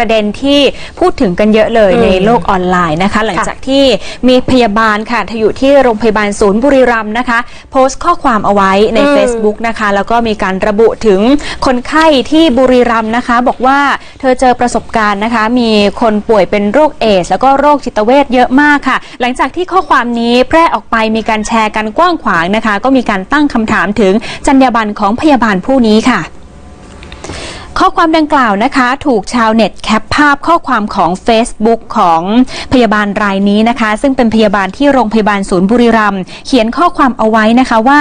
ประเด็นที่พูดถึงกันเยอะเลยอืมในโลกออนไลน์นะคะ หลังจากที่มีพยาบาลค่ะเธออยู่ที่โรงพยาบาลศูนย์บุรีรัมย์นะคะ โพสต์ข้อความเอาไว้ในอืม Facebook นะคะ แล้วก็มีการระบุถึงคนไข้ที่บุรีรัมย์นะคะ บอกว่าเธอเจอประสบการณ์นะคะ มีคนป่วยเป็นโรคเอดส์แล้วก็โรคจิตเวชเยอะมากค่ะ หลังจากที่ข้อความนี้แพร่ออกไปมีการแชร์กันกว้างขวางนะคะ ก็มีการตั้งคำถามถึงจรรยาบรรณของพยาบาลผู้นี้ค่ะ ข้อความดังกล่าวนะคะ ถูกชาวเน็ตแคปภาพข้อความของ Facebook ของพยาบาลรายนี้นะคะ ซึ่งเป็นพยาบาลที่โรงพยาบาลศูนย์บุรีรัมย์เขียนข้อความเอาไว้นะคะว่า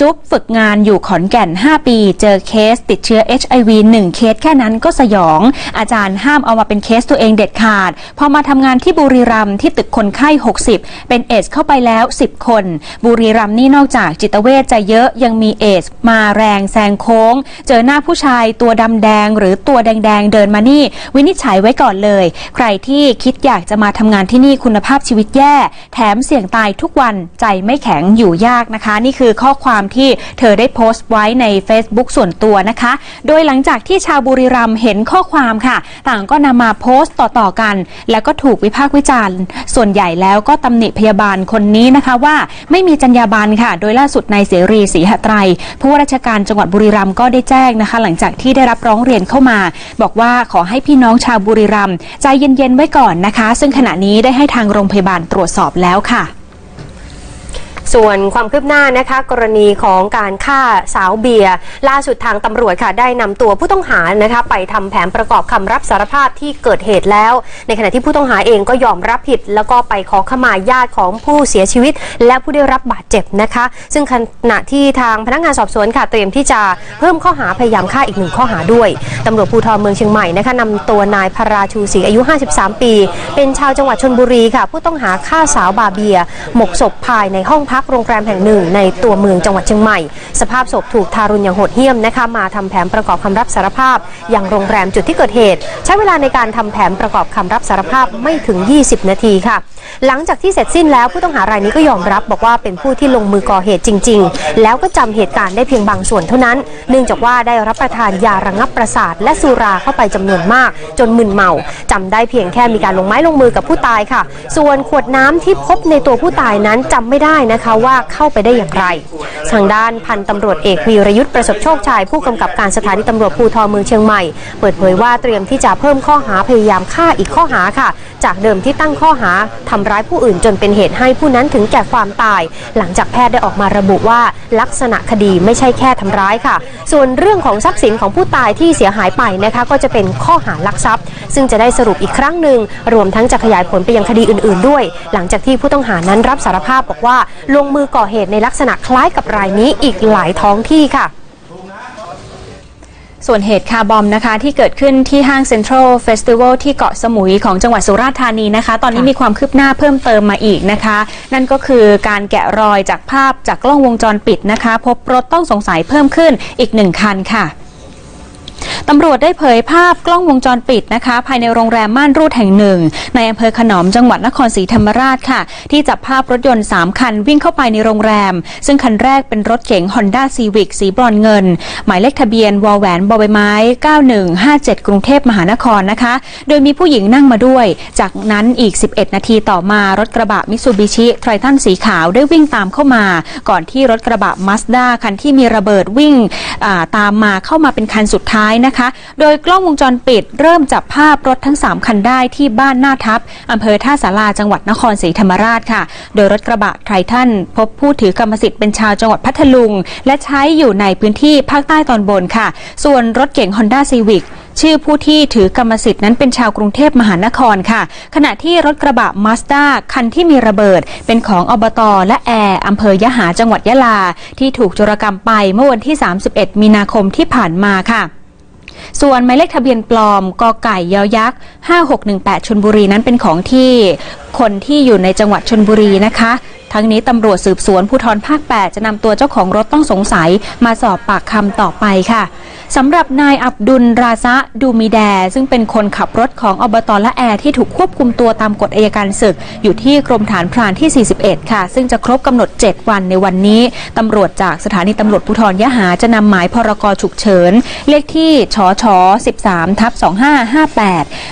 จุ๊บฝึกงานอยู่ขอนแก่น 5 ปี เจอเคสติดเชื้อ HIV 1 เคสแค่นั้นก็สยอง อาจารย์ห้ามเอามาเป็นเคสตัวเองเด็ดขาด พอมาทำงานที่บุรีรัมย์ที่ตึกคนไข้ 60 เป็นเอสเข้าไปแล้ว 10 คน บุรีรัมย์นี่นอกจากจิตเวชจะเยอะยังมีเอสมาแรงแซงโค้ง เจอหน้าผู้ชายตัวดำแดงหรือตัวแดงๆเดินมานี่ วินิจฉัยไว้ก่อนเลย ใครที่คิดอยากจะมาทำงานที่นี่คุณภาพชีวิตแย่ แถมเสี่ยงตายทุกวันใจไม่แข็งอยู่ยากนะคะ นี่คือข้อความที่เธอได้โพสต์ไว้ใน Facebook ส่วนตัวนะคะ โดยหลังจากที่ชาวบุรีรัมย์เห็นข้อความค่ะ ต่างก็นำมาโพสต์ต่อๆกัน แล้วก็ถูกวิพากษ์วิจารณ์ ส่วนใหญ่แล้วก็ตำหนิพยาบาลคนนี้นะคะว่าไม่มีจรรยาบรรณค่ะ โดยล่าสุดนายเสรีศรีหไตรผู้ว่าราชการจังหวัดบุรีรัมย์ก็ได้แจ้งนะคะ หลังจากที่ได้รับร้องเรียนเข้ามา บอกว่าขอให้พี่น้องชาวบุรีรัมย์ใจเย็นๆไว้ก่อนนะคะ ซึ่งขณะนี้ได้ให้ทางโรงพยาบาลตรวจสอบแล้วค่ะ ส่วนความคืบหน้านะคะ กรณีของการฆ่าสาวเบียร์ล่าสุดทางตำรวจค่ะได้นำตัวผู้ต้องหานะคะไปทำแผนประกอบคำรับสารภาพที่เกิดเหตุแล้ว ในขณะที่ผู้ต้องหาเองก็ยอมรับผิด แล้วก็ไปขอขมาญาติของผู้เสียชีวิต และผู้ได้รับบาดเจ็บนะคะ ซึ่งขณะที่ทางพนักงานสอบสวนค่ะเตรียมที่จะเพิ่มข้อหาพยายามฆ่าอีกหนึ่งข้อหาด้วยตำรวจภูธรเมืองเชียงใหม่นะคะนำตัวนายพาราชูศรีอายุ 53 ปี เป็นชาวจังหวัดชนบุรีค่ะ ผู้ต้องหาฆ่าสาวบาเบียหมกศพภายในห้องพักโรงแรมแห่งหนึ่งในตัวเมืองจังหวัดเชียงใหม่ สภาพศพถูกทารุณอย่างโหดเหี้ยมนะคะมาทำแผนประกอบคำรับสารภาพ อย่างโรงแรมจุดที่เกิดเหตุ ใช้เวลาในการทำแผนประกอบคำรับสารภาพไม่ถึง 20 นาทีค่ะ หลังจากที่เสร็จสิ้นแล้วผู้ต้องหารายนี้ก็ยอมรับบอกว่าเป็นผู้ที่ลงมือก่อเหตุจริง ๆ แล้วก็จำเหตุการณ์ได้เพียงบางส่วนเท่านั้น เนื่องจากว่าได้รับประทานยาระงับประสาท และสุราเข้าไปจำนวนมาก จนมึนเมาจำได้เพียงแค่มีการลงไม้ลงมือกับผู้ตายค่ะ ส่วนขวดน้ำที่พบในตัวผู้ตายนั้นจำไม่ได้นะคะว่าเข้าไปได้อย่างไร ทางด้านพันตำรวจเอกวีรยุทธ์ประสบโชคชัยผู้กำกับการสถานีตำรวจภูธรเมืองเชียงใหม่ เปิดเผยว่าเตรียมที่จะเพิ่มข้อหาพยายามฆ่าอีกข้อหาค่ะ จากเดิมที่ตั้งข้อหาทำร้ายผู้อื่นจนเป็นเหตุให้ผู้นั้นถึงแก่ความตาย หลังจากแพทย์ได้ออกมาระบุว่าลักษณะคดีไม่ใช่แค่ทำร้ายค่ะ ส่วนเรื่องของทรัพย์สินของผู้ตายที่เสียหายไปนะคะก็จะเป็นข้อหาลักทรัพย์ ซึ่งจะได้สรุปอีกครั้งหนึ่งรวมทั้งจะขยายผลไปยังคดีอื่น ๆ ด้วย หลังจากที่ผู้ต้องหานั้นรับสารภาพบอกว่า ลงมือก่อเหตุในลักษณะคล้ายกับรายนี้อีกหลายท้องที่ค่ะ ส่วนเหตุคาร์บอมนะคะที่เกิดขึ้นที่ห้างเซ็นทรัลเฟสติวัลที่เกาะสมุยของจังหวัดสุราษฎร์ธานีนะคะ ตอนนี้ค่ะมีความคืบหน้าเพิ่มเติมมาอีกนะคะ นั่นก็คือการแกะรอยจากภาพจากกล้องวงจรปิดนะคะ พบรถต้องสงสัยเพิ่มขึ้นอีกหนึ่งคันค่ะ ตำรวจได้เผยภาพกล้องวงจรปิดนะคะ ภายในโรงแรมม่านรูดแห่งหนึ่ง ในอำเภอขนอมจังหวัดนครศรีธรรมราชค่ะ ที่จับภาพรถยนต์ 3 คันวิ่งเข้าไปในโรงแรม ซึ่งคันแรกเป็นรถเก๋ง Honda Civic สีบรอนเงิน หมายเลขทะเบียนวอแหวนบอใบไม้ 9157 กรุงเทพมหานครนะคะ โดยมีผู้หญิงนั่งมาด้วย จากนั้นอีก 11 นาทีต่อมารถกระบะมิซูบิชิไทรทันสีขาวได้วิ่งตามเข้ามา ก่อนที่รถกระบะมาสด้าคันที่มีระเบิดวิ่งตามมาเข้ามาเป็นคันสุดท้ายนะคะโดยกล้องวงจรปิดเริ่มจับภาพรถทั้ง 3 คันได้ที่บ้านหน้าทับอำเภอท่าสาราจังหวัดนครศรีธรรมราชค่ะ โดยรถกระบะไทรทันพบผู้ถือกรรมสิทธิ์เป็นชาวจังหวัดพัทลุง และใช้อยู่ในพื้นที่ภาคใต้ตอนบนค่ะ ส่วนรถเก๋ง Honda Civic ชื่อผู้ที่ถือกรรมสิทธิ์นั้นเป็นชาวกรุงเทพมหานครค่ะ ขณะที่รถกระบะมาสด้าคันที่มีระเบิด เป็นของอบตและแอร์อำเภอยะหาจังหวัดยะลา ที่ถูกโจรกรรมไปเมื่อวันที่ 31 มีนาคมที่ผ่านมาค่ะ ส่วนหมายเลขทะเบียนปลอมกไก่ยอยักษ์ 5618 ชนบุรีนั้นเป็นของที่คนที่อยู่ในจังหวัดชนบุรีนะคะ ทั้งนี้ตำรวจสืบสวนภูธรภาค 8 จะนำตัวเจ้าของรถต้องสงสัยมาสอบปากคำต่อไปค่ะสำหรับนายอับดุลราซะดูมีแด ซึ่งเป็นคนขับรถของอบตละแอที่ถูกควบคุมตัวตามกฎอัยการศึก อยู่ที่กรมฐานพรานที่ 41 ค่ะ ซึ่งจะครบกำหนด 7 วันในวันนี้ตำรวจจากสถานีตำรวจภูธรยะหาจะนำหมายพรกฉุกเฉิน เลขที่ชช 13ทับ2558